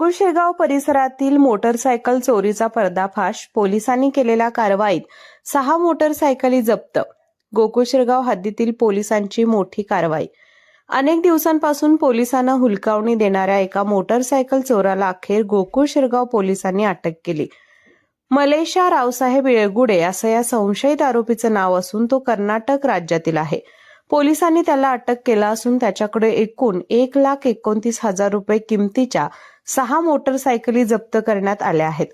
गोकुळ परिसरातील मोटरसायकल चोरीचा पर्दाफाश पोलिसांनी केलेल्या कारवाईत सहा मोटरसायकली जप्त. गोकुळशेगाव हद्दीतील पोलिसांची मोठी कारवाई. अनेक दिवसांपासून पोलिसांना हुलकावणी देणाऱ्या एका मोटरसायकल चोराला अखेर गोकुळ शिरगाव पोलिसांनी अटक केली. मलेशा रावसाहेब येळगुडे असं या संशयित आरोपीचं नाव असून तो कर्नाटक राज्यातील आहे. पोलिसांनी त्याला अटक केला असून त्याच्याकडे एकूण एक लाख एकोणतीस हजार रुपये किमतीच्या सहा मोटरसायकली जप्त करण्यात आल्या आहेत.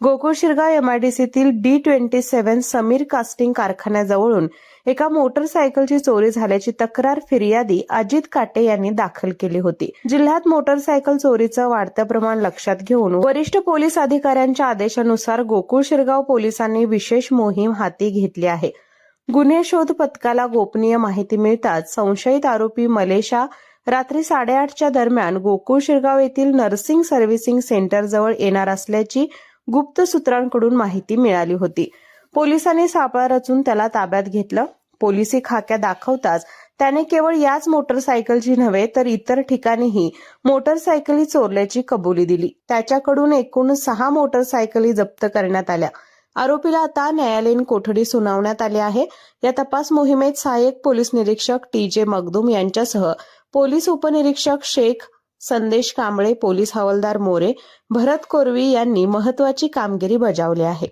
Gokul Shirgaon एमआयडीसीतील D twenty seven Samir casting कारखान्याजवळून एका मोटरसायकलची चोरी झाल्याची तक्रार फिर्यादी अजित काटे यांनी दाखल केली होती. जिल्ह्यात मोटरसायकल चोरीचं वाढतं प्रमाण लक्षात घेऊन वरिष्ठ पोलीस अधिकाऱ्यांच्या आदेशानुसार गोकुळ शिरगाव पोलिसांनी विशेष मोहीम हाती घेतली आहे. गुन्हे शोध पथकाला गोपनीय माहिती मिळताच संशयित आरोपी मलेशा रात्री साडेआठच्या दरम्यान गोकुळ शिरगाव येथील नर्सिंग सर्व्हिसिंग सेंटरजवळ येणार असल्याची गुप्त सूत्रांकडून माहिती मिळाली होती. पोलिसांनी सापळा रचून त्याला ताब्यात घेतलं. पोलिसी खाक्या दाखवताच त्याने केवळ याच मोटरसायकलची नव्हे तर इतर ठिकाणीही मोटरसायकली चोरल्याची कबुली दिली. त्याच्याकडून एकूण सहा मोटरसायकली जप्त करण्यात आल्या. आरोपीला आता न्यायालयीन कोठडी सुनावण्यात आली आहे. या तपास मोहिमेत सहाय्यक पोलीस निरीक्षक टी जे मगदूम यांच्यासह पोलीस उपनिरीक्षक शेख संदेश कांबळे पोलीस हवालदार मोरे भरत कोरवी यांनी महत्वाची कामगिरी बजावली आहे.